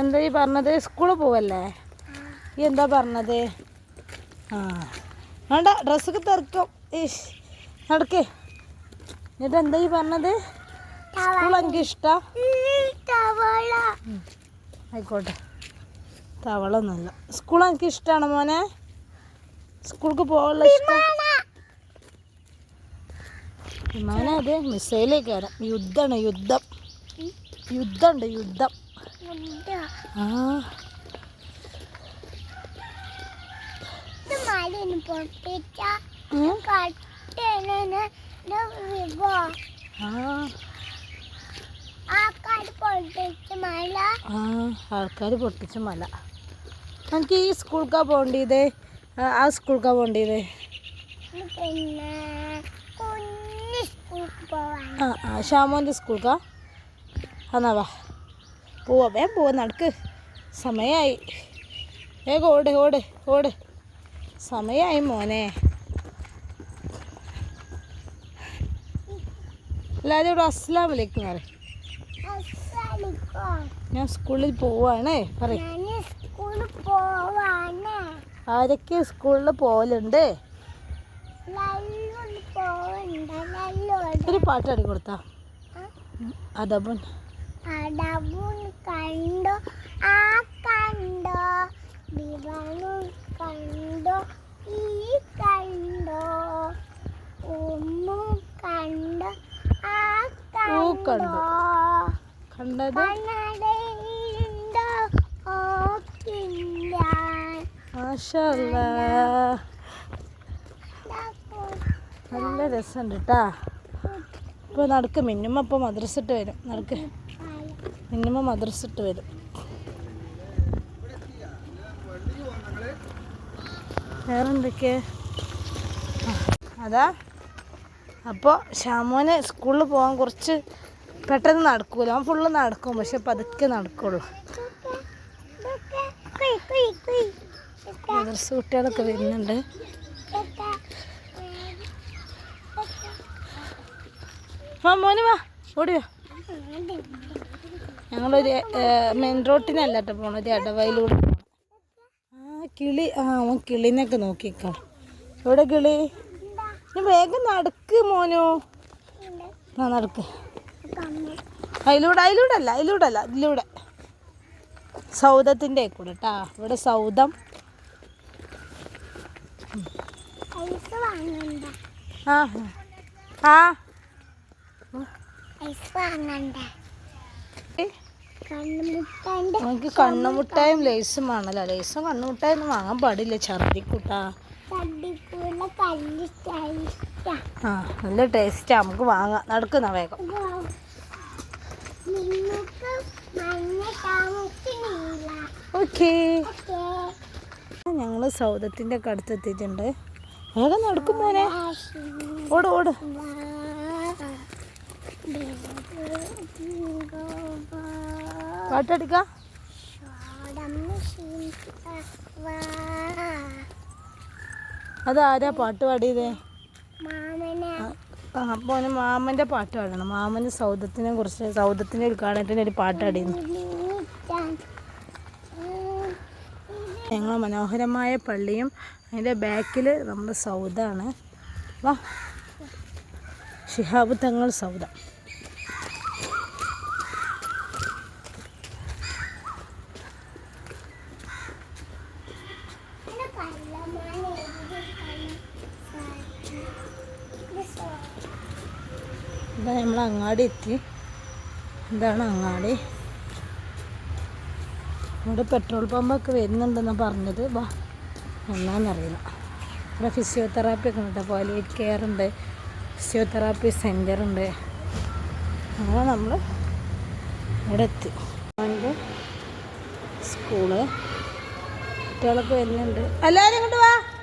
എന്താ ഈ പറഞ്ഞത്? സ്കൂളിൽ പോവല്ലേ? ഈ എന്താ പറഞ്ഞത്? ആ വേണ്ട ഡ്രസ്സൊക്കെ തെറുക്കും. ഈശ് നടക്കേ. എന്നിട്ട് എന്താ ഈ പറഞ്ഞത്? സ്കൂൾ എനിക്ക് ഇഷ്ടാ? ആയിക്കോട്ടെ. തവളൊന്നുമല്ല. സ്കൂൾ എനിക്ക് ഇഷ്ടമാണ് മോനെ. സ്കൂൾക്ക് പോകാനുള്ള ഇഷ്ടം. വിമാനം അത് മിസൈലേക്ക് വരാം യുദ്ധമാണ് യുദ്ധം. യുദ്ധമുണ്ട് യുദ്ധം. ആ. ആൾക്കാർ പൊട്ടിച്ച മല. എനിക്ക് ഈ സ്കൂൾക്കാ പോകേണ്ടത് ആ സ്കൂൾക്കാ പോകേണ്ടത് പിന്നെ ആ ആ ഷാമോന്റെ സ്കൂൾക്കാ? എന്നാ വാ. പോവാ വേം പോവാ നടക്ക്. സമയമായി വേഗം ഓട് ഓട് ഓട്. സമയമായി മോനെ. എല്ലാവരും ഇവിടെ അസ്ലാം വലൈക്കും മാറി ഞാൻ സ്കൂളിൽ പോവാണ് പറയും. ആരൊക്കെ സ്കൂളിൽ പോവലുണ്ട്? ഒരു പാട്ടാടി കൊടുത്ത. അതപ്പൻ അടവും കണ്ടോ. ആ കണ്ടോ? ദിവനും കണ്ടോ? ഈ കണ്ടോ? ഉമ്മും കണ്ടോ. ആ കണ്ടോ? കണ്ടത്? കണ്ണടയിലുണ്ടോ ഓക്കില്ല നല്ല രസമുണ്ട് കേട്ടാ ഇപ്പോൾ നടക്ക്. മിന്നുമ്മ ഇപ്പോൾ മദ്രസിട്ട് വരും. നടക്ക്. മിന്നുമ്മ അദർസ് ഇട്ട് വരും. വേറെന്തൊക്കെ? അതാ. അപ്പോൾ ശ്യാമോന് സ്കൂളിൽ പോകാൻ കുറച്ച് പെട്ടെന്ന് നടക്കൂല. അവൻ ഫുള്ള് നടക്കും പക്ഷെ പതുക്കെ നടക്കുള്ളൂ. മദർസ് കുട്ടികളൊക്കെ വരുന്നുണ്ട്. മോന് വാ. ഓടി വാ. ഞങ്ങളൊരു മെയിൻ റോട്ടിനല്ല കേട്ടോ പോണത്. ഒരു ഇടവയിലൂടെ പോകണം ആ കിളി ആ ഓൻ കിളിനൊക്കെ നോക്കിക്കാം. എവിടെ കിളി? വേഗം നടക്ക് മോനോ. ആ നടക്ക്. അതിലൂടെ അതിലൂടെ അല്ല അതിലൂടെ അല്ല ഇതിലൂടെ. സൗദത്തിന്റെ കൂടെ കേട്ടാ ഇവിടെ സൗദം. ആ ആ. നമുക്ക് കണ്ണുമുട്ടായും ലേസും വേണമല്ലോ ലേസും കണ്ണുമുട്ടായും ഒന്നും വാങ്ങാൻ പാടില്ല. ഛർദിക്കൂട്ടാ. ആ നല്ല ടേസ്റ്റാ. നമുക്ക് വാങ്ങാം. നടക്കുന്ന വേഗം. ഓക്കേ. ഓക്കേ. ഞങ്ങൾ സൗദത്തിന്റെ ഒക്കെ അടുത്ത് എത്തിയിട്ടുണ്ട് വേഗം നടക്കും മോനെ. ഓട് ഓട്. പാട്ടടിക്കാം. അതാരാ പാട്ട് പാടിയത്? അപ്പോന് മാമന്റെ പാട്ട് പാടണം. മാമന് സൗദത്തിനെ കുറിച്ച് സൗദത്തിന്റെ ഉദ്ഘാടനത്തിന് ഒരു പാട്ട് പാടിയിരുന്നു. ഞങ്ങൾ മനോഹരമായ പള്ളിയും അതിന്റെ ബാക്കിൽ നമ്മുടെ സൗദാണ്. വാ. ഷിഹാബ് തങ്ങൾ സൗദ. ഇതാ നമ്മൾ അങ്ങാടി എത്തി. ഇതാണ് അങ്ങാടി. ഇവിടെ പെട്രോൾ പമ്പൊക്കെ വരുന്നുണ്ടെന്ന് പറഞ്ഞത്. വാ എന്നാന്നറിയില്ല. ഇവിടെ ഫിസിയോതെറാപ്പി ഒക്കെ ഉണ്ട്. പോലീറ്റ് കെയർ ഉണ്ട്. ഫിസിയോതെറാപ്പി സെന്റർ ഉണ്ട്. അങ്ങനെ നമ്മൾ ഇവിടെ എത്തി. അവന്റെ സ്കൂൾ. കുട്ടികളൊക്കെ വരുന്നുണ്ട്. എല്ലാവരും ഇങ്ങോട്ട് വാ.